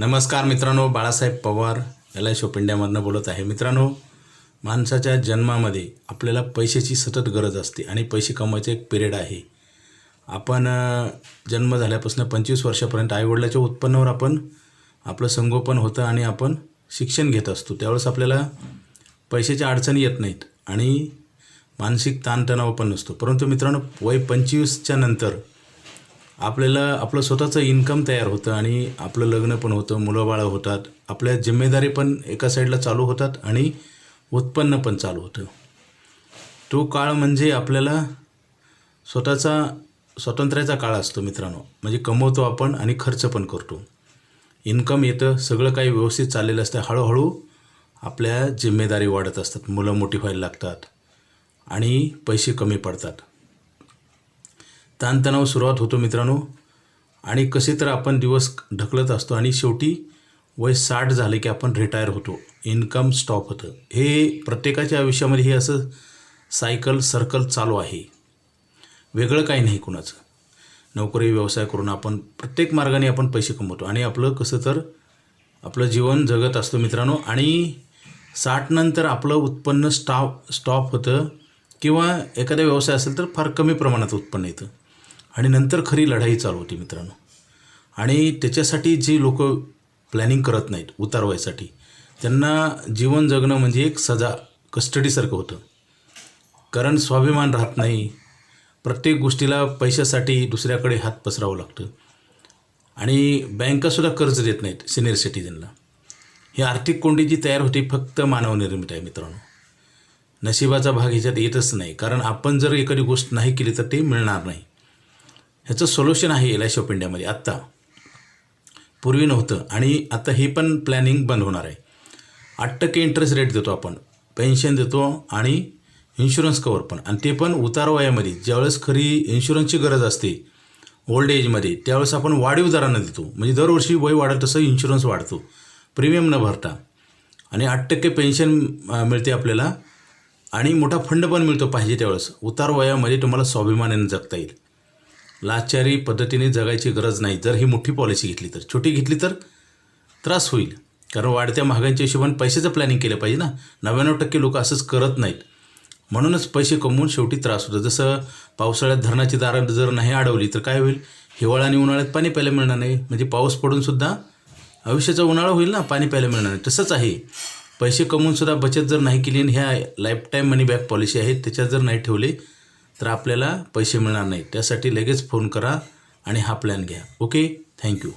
नमस्कार मित्रांनो Balasaheb Pawar L I shop इंडियामधनं बोलत आहे. मित्रांनो माणसाच्या जन्मामध्ये आपल्याला पैशाची सतत गरज असते आणि पैसे कमवायचं एक पिरियड आहे. आपण जन्म झाल्यापासून पंचवीस वर्षापर्यंत आईवडिलाच्या उत्पन्नावर आपण आपलं संगोपन होतं आणि आपण शिक्षण घेत असतो. त्यावेळेस आपल्याला पैशाच्या अडचणी येत नाहीत आणि मानसिक ताणतणाव पण नसतो. परंतु मित्रांनो वय पंचवीसच्या नंतर आपल्याला आपलं स्वतःचं इन्कम तयार होतं आणि आपलं लग्न पण होतं मुलंबाळं होतात. आपल्या जिम्मेदारी पण एका साईडला चालू होतात आणि उत्पन्न पण चालू होतं. तो काळ म्हणजे आपल्याला स्वतःचा स्वातंत्र्याचा काळ असतो मित्रांनो. म्हणजे कमवतो आपण आणि खर्च पण करतो. इन्कम येतं सगळं काही व्यवस्थित चाललेलं असतं. हळूहळू आपल्या जिम्मेदारी वाढत असतात. मुलं मोठी व्हायला लागतात आणि पैसे कमी पडतात. ताणतणाव सुरुवात होतो मित्रांनो. आणि कसे तर आपण दिवस ढकलत असतो आणि शेवटी वय साठ झाले की आपण रिटायर होतो. इन्कम स्टॉप होतं. हे प्रत्येकाच्या आयुष्यामध्ये हे असं सायकल सर्कल चालू आहे. वेगळं काही नाही कुणाचं. नोकरी व्यवसाय करून आपण प्रत्येक मार्गाने आपण पैसे कमवतो. आणि आपलं कसं तर आपलं जीवन जगत असतो मित्रांनो. आणि साठनंतर आपलं उत्पन्न स्टॉप स्टॉप होतं. किंवा एखादा व्यवसाय असेल तर फार कमी प्रमाणात उत्पन्न येतं. आणि नंतर खरी लढाई चालू होती मित्रांनो. आणि त्याच्यासाठी जी लोक प्लॅनिंग करत नाहीत उतारवायसाठी त्यांना जीवन जगणं म्हणजे एक सजा कस्टडीसारखं होतं. कारण स्वाभिमान राहत नाही. प्रत्येक गोष्टीला पैशासाठी दुसऱ्याकडे हात पसरावं लागतं. आणि बँकासुद्धा कर्ज देत नाहीत सिनियर सिटीजनला ही आर्थिक कोंडी जी तयार होती फक्त मानवनिर्मित आहे मित्रांनो. नशिबाचा भाग ह्याच्यात येतच नाही. कारण आपण जर एखादी गोष्ट नाही केली तर ते मिळणार नाही. ह्याचं सोल्युशन आहे एल आय शॉप इंडियामध्ये आत्ता. पूर्वी नव्हतं. आणि आता हे पण प्लॅनिंग बंद होणार आहे. आठ टक्के इंटरेस्ट रेट देतो आपण. पेन्शन देतो आणि इन्शुरन्स कवर पण. आणि ते पण उतार वयामध्ये. ज्यावेळेस खरी इन्शुरन्सची गरज असते ओल्ड एजमध्ये त्यावेळेस आपण वाढीव दरानं देतो. म्हणजे दरवर्षी वय वाढत तसं इन्शुरन्स वाढतो. प्रीमियम न भरता. आणि आठ टक्के पेन्शन मिळते आपल्याला. आणि मोठा फंड पण मिळतो पाहिजे त्यावेळेस. उतार वयामध्ये तुम्हाला स्वाभिमानाने जगता येईल. लाचारी पद्धतीने जगायची गरज नाही. जर ही मोठी पॉलिसी घेतली तर. छोटी घेतली तर त्रास होईल. कारण वाढत्या महागाईच्या हिशोबाने पैशाचं प्लॅनिंग केलं पाहिजे ना. नव्याण्णव टक्के लोक असंच करत नाहीत. म्हणूनच पैसे कमवून शेवटी त्रास होतो. जसं पावसाळ्यात धरणाची दारं जर नाही अडवली तर काय होईल? हिवाळा आणि उन्हाळ्यात पाणी प्यायला मिळणार नाही. म्हणजे पाऊस पडूनसुद्धा आयुष्याचा उन्हाळा होईल ना पाणी प्यायला मिळणार नाही. तसंच आहे. पैसे कमवूनसुद्धा बचत जर नाही केली आणि ह्या lifetime money back policy आहेत त्याच्यात जर नाही ठेवले तर आपल्याला पैसे मिळणार नाही. त्यासाठी लगेच फोन करा आणि हा प्लॅन घ्या. Okay thank you